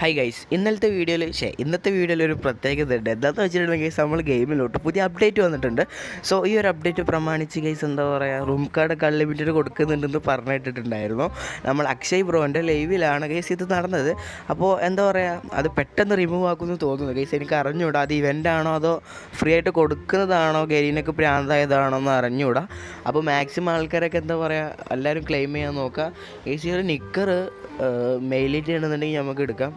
High guys ഇന്നലത്തെ വീഡിയോയിൽ ശേ ഇന്നത്തെ വീഡിയോയിൽ ഒരു പ്രത്യേകത ഉണ്ട്. എന്താണെന്ന് വെച്ചിട്ടുണ്ടെങ്കിൽ നമ്മൾ ഗെയിമിലോട്ട് പുതിയ അപ്ഡേറ്റ് വന്നിട്ടുണ്ട്. സോ ഈ ഒരു അപ്ഡേറ്റ് പ്രമാണിച്ച് ഗൈസ് എന്താ പറയുക റൂം കാർഡ് അൺലിമിറ്റഡ് കൊടുക്കുന്നുണ്ടെന്ന് പറഞ്ഞിട്ടുണ്ടായിരുന്നു നമ്മൾ അക്ഷയ് ബ്രോന്റെ ലൈവിലാണ് ഗൈസ് ഇത് നടന്നത്. അപ്പോൾ എന്താ പറയുക അത് പെട്ടെന്ന് റിമൂവ് ആക്കുമെന്ന് തോന്നുന്നു. ഗൈസ് എനിക്ക് അറിഞ്ഞൂടാ അത് ഇവന്റ് ആണോ അതോ ഫ്രീ ആയിട്ട് കൊടുക്കുന്നതാണോ ഗരീനൊക്കെ പ്രാന്തായതാണോ എന്ന് അറിഞ്ഞൂടാ. അപ്പോൾ മാക്സിമം ആൾക്കാരൊക്കെ എന്താ പറയുക എല്ലാവരും ക്ലെയിം ചെയ്യാൻ നോക്കുക ഗൈസ് ഈ ഒരു നിക്കർ മെയിലിറ്റ് ചെയ്യണമെന്നുണ്ടെങ്കിൽ നമുക്ക് എടുക്കാം.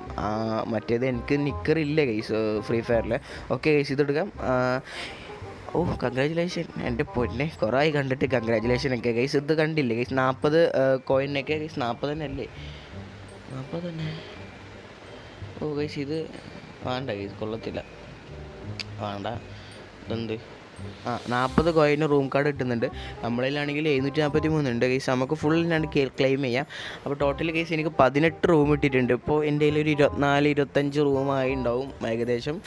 മറ്റേത് എനിക്ക് നിക്കർ ഇല്ല ഗൈസ് ഫ്രീ ഫയറിൽ ഓക്കെ കേസ് ഇത് എടുക്കാം ഓ കൺഗ്രാജുലേഷൻ എന്റെ പൊന്നെ കുറേ ആയി കണ്ടിട്ട് കൺഗ്രാജുലേഷൻ ഒക്കെ. ഗൈസ് ഇത് കണ്ടില്ലേ? ഗൈസ് നാൽപ്പത് കോയിനൊക്കെ ഗൈസ് നാൽപ്പത് തന്നെ അല്ലേ? നാൽപ്പത് തന്നെ. ഓ ഗൈസ് ഇത് വേണ്ട ഗൈസ് കൊള്ളത്തില്ല. വേണ്ട. ഇതെന്ത്? ആ നാൽപ്പത് കോയിന് റൂം കാർഡ് കിട്ടുന്നുണ്ട്. നമ്മളിലാണെങ്കിൽ എഴുന്നൂറ്റി നാൽപ്പത്തി മൂന്നുണ്ട് കേസ് നമുക്ക് ഫുൾ ഞാൻ ക്ലെയിം ചെയ്യാം. അപ്പോൾ ടോട്ടൽ കേസ് എനിക്ക് പതിനെട്ട് റൂം ഇട്ടിട്ടുണ്ട്. ഇപ്പോൾ എന്റെ കയ്യിൽ ഒരു ഇരുപത്തിനാല് ഇരുപത്തഞ്ച് റൂമായി ഉണ്ടാവും ഏകദേശം.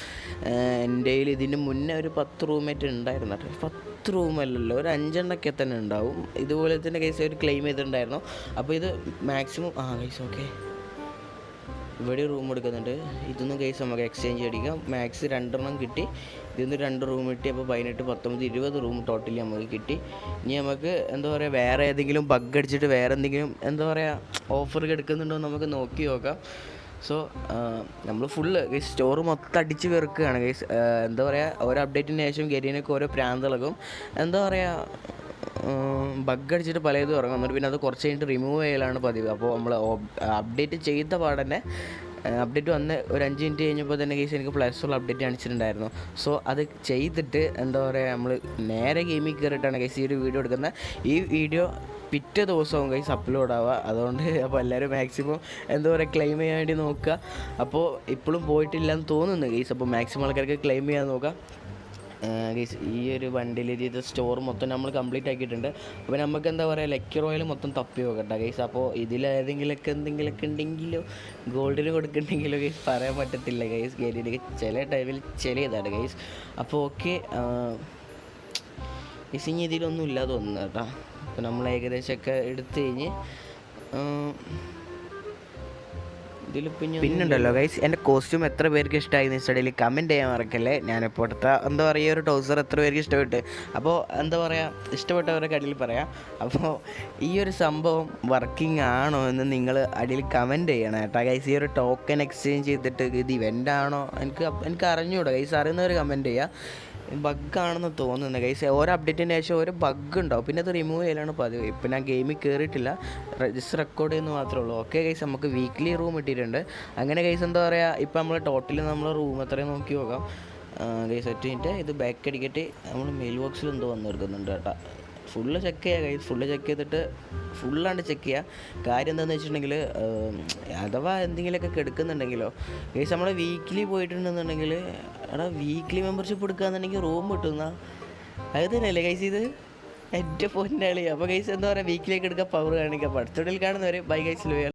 എന്റെ കയ്യിൽ ഇതിന് മുന്നേ ഒരു പത്ത് റൂമേറ്റ് ഉണ്ടായിരുന്നു പത്ത് റൂമല്ലല്ലോ ഒരു അഞ്ചെണ്ണൊക്കെ തന്നെ ഉണ്ടാവും. ഇതുപോലെ തന്നെ കേസ് ഒരു ക്ലെയിം ചെയ്തിട്ടുണ്ടായിരുന്നു. അപ്പോൾ ഇത് മാക്സിമം ആ കേസ് ഓക്കെ ഇവിടെ റൂം എടുക്കുന്നുണ്ട്. ഇതൊന്നും കേസ് നമുക്ക് എക്സ്ചേഞ്ച് അടിക്കാം. മാക്സ് രണ്ടെണ്ണം കിട്ടി. ഇതിന്ന് രണ്ട് റൂം കിട്ടി അപ്പോൾ പതിനെട്ട് പത്തൊമ്പത് ഇരുപത് റൂം ടോട്ടലി നമുക്ക് കിട്ടി. ഇനി നമുക്ക് എന്താ പറയുക വേറെ ഏതെങ്കിലും ബഗ് അടിച്ചിട്ട് വേറെ എന്തെങ്കിലും എന്താ പറയുക ഓഫർ എടുക്കുന്നുണ്ടോ നമുക്ക് നോക്കി നോക്കാം. സോ നമ്മൾ ഫുള്ള് സ്റ്റോർ മൊത്തം അടിച്ച് വെറുക്കുകയാണ് ഗൈസ് എന്താ പറയുക ഓരോ അപ്ഡേറ്റിന് ശേഷം ഗരീനൊക്കെ ഓരോ പ്രാന്തളകും എന്താ പറയുക ബഗ് അടിച്ചിട്ട് പലതും ഇറങ്ങും. എന്നിട്ട് പിന്നെ അത് കുറച്ച് കഴിഞ്ഞിട്ട് റിമൂവ് ചെയ്യലാണ് പതിവ്. അപ്പോൾ നമ്മൾ അപ്ഡേറ്റ് ചെയ്ത പാടന്നെ അപ്ഡേറ്റ് വന്ന് ഒരു അഞ്ച് മിനിറ്റ് കഴിഞ്ഞപ്പോൾ തന്നെ കേസ് എനിക്ക് പ്ലസ് ഉള്ള അപ്ഡേറ്റ് കാണിച്ചിട്ടുണ്ടായിരുന്നു. സോ അത് ചെയ്തിട്ട് എന്താ പറയുക നമ്മൾ നേരെ ഗെയിമിൽ കയറിയിട്ടാണ് കേസ് ഈ ഒരു വീഡിയോ എടുക്കുന്നത്. ഈ വീഡിയോ പിറ്റേ ദിവസവും കൈസ് അപ്ലോഡ് ആവുക. അതുകൊണ്ട് അപ്പോൾ എല്ലാവരും മാക്സിമം എന്താ പറയുക ക്ലെയിം ചെയ്യാൻ വേണ്ടി നോക്കുക. അപ്പോൾ ഇപ്പോഴും പോയിട്ടില്ല എന്ന് തോന്നുന്നു കേസ് അപ്പോൾ മാക്സിമം ആൾക്കാർക്ക് ക്ലെയിം ചെയ്യാൻ നോക്കുക. ഈ ഒരു വണ്ടിയിൽ ഇത് സ്റ്റോർ മൊത്തം നമ്മൾ കംപ്ലീറ്റ് ആക്കിയിട്ടുണ്ട്. അപ്പോൾ നമുക്ക് എന്താ പറയുക ലക്കി റോയൽ മൊത്തം തപ്പി നോക്കട്ടെ ഗൈസ് അപ്പോൾ ഇതിലേതെങ്കിലുമൊക്കെ എന്തെങ്കിലുമൊക്കെ ഉണ്ടെങ്കിലോ ഗോൾഡിന് കൊടുക്കുന്നുണ്ടെങ്കിലോ ഗൈസ് പറയാൻ പറ്റത്തില്ല ഗൈസ് ഗേരിയിലേക്ക് ചില ടൈമിൽ ചില ഇതാണ് ഗൈസ് അപ്പോൾ ഓക്കെ ഗൈസ് ഇനി ഇതിലൊന്നും ഇല്ലാതെ തോന്നുന്നു കേട്ടോ അപ്പോൾ നമ്മൾ ഏകദേശമൊക്കെ എടുത്തു കഴിഞ്ഞ് പിന്നുണ്ടല്ലോ ഗൈസ് എന്റെ കോസ്റ്റ്യൂം എത്ര പേർക്ക് ഇഷ്ടമായി വെച്ചിട്ടുണ്ടെങ്കിൽ കമന്റ് ചെയ്യാൻ മറക്കല്ലേ? ഞാനിപ്പോൾ അടുത്ത എന്താ പറയുക ഈ ഒരു ടൗസർ എത്ര പേർക്ക് ഇഷ്ടപ്പെട്ട്? അപ്പോൾ എന്താ പറയുക ഇഷ്ടപ്പെട്ടവരൊക്കെ അടിയിൽ പറയാം. അപ്പോൾ ഈ ഒരു സംഭവം വർക്കിംഗ് ആണോ എന്ന് നിങ്ങൾ അടിയിൽ കമന്റ് ചെയ്യണം കേട്ടോ ഗൈസ് ഈ ഒരു ടോക്കൺ എക്സ്ചേഞ്ച് ചെയ്തിട്ട് ഇത് ഇവന്റ് ആണോ? എനിക്ക് എനിക്ക് അറിഞ്ഞുകൂടാ ഗൈസ് അറിയുന്നവർ കമന്റ് ചെയ്യുക ബഗ്ഗാണെന്ന് തോന്നുന്നു ഗൈസ് ഓരോ അപ്ഡേറ്റിന്റെ ശേഷം ഓരോ ബഗ് ഉണ്ടാവും. പിന്നെ അത് റിമൂവ് ചെയ്യലാണ് പതിവ്. ഇപ്പം ഞാൻ ഗെയിമിൽ കയറിയിട്ടില്ല ജസ്റ്റ് റെക്കോർഡ് ചെയ്യുന്നു മാത്രമേ ഉള്ളൂ. ഓക്കെ ഗൈസ് നമുക്ക് വീക്ക്ലി റൂം ഇട്ടിട്ടുണ്ട്. അങ്ങനെ ഗൈസ് എന്താ പറയുക ഇപ്പം നമ്മൾ ടോട്ടൽ നമ്മൾ റൂം എത്രയും നോക്കി നോക്കാം. ഗൈസ് ഒറ്റ ഇത് ബാക്ക് അടിക്കട്ടെ. നമ്മൾ മെയിൽ ബോക്സിൽ എന്തോ വന്നു എടുക്കുന്നുണ്ട് കേട്ടോ. ഫുള്ള് ചെക്ക് ചെയ്യുക കൈ ഫുള്ള് ചെക്ക് ചെയ്തിട്ട് ഫുള്ളാണ്ട് ചെക്ക് ചെയ്യുക കാര്യം എന്താണെന്ന് വെച്ചിട്ടുണ്ടെങ്കിൽ അഥവാ എന്തെങ്കിലുമൊക്കെ കെടുക്കുന്നുണ്ടെങ്കിലോ കേസ് നമ്മൾ വീക്കിലി പോയിട്ടുണ്ടെന്നുണ്ടെങ്കിൽ എടാ വീക്ക്ലി മെമ്പർഷിപ്പ് എടുക്കുകയെന്നുണ്ടെങ്കിൽ റൂം കിട്ടുന്ന? അത് തന്നെയല്ലേ കൈസ് ഇത്? എന്റെ പൊന്നാളി അപ്പോൾ കൈസ് എന്താ പറയുക വീക്കിലേക്ക് എടുക്കാൻ പവർ കാണിക്കുക പഠിച്ചോട്ടിൽ കാണുന്നവരെ ബൈ ഗൈസ്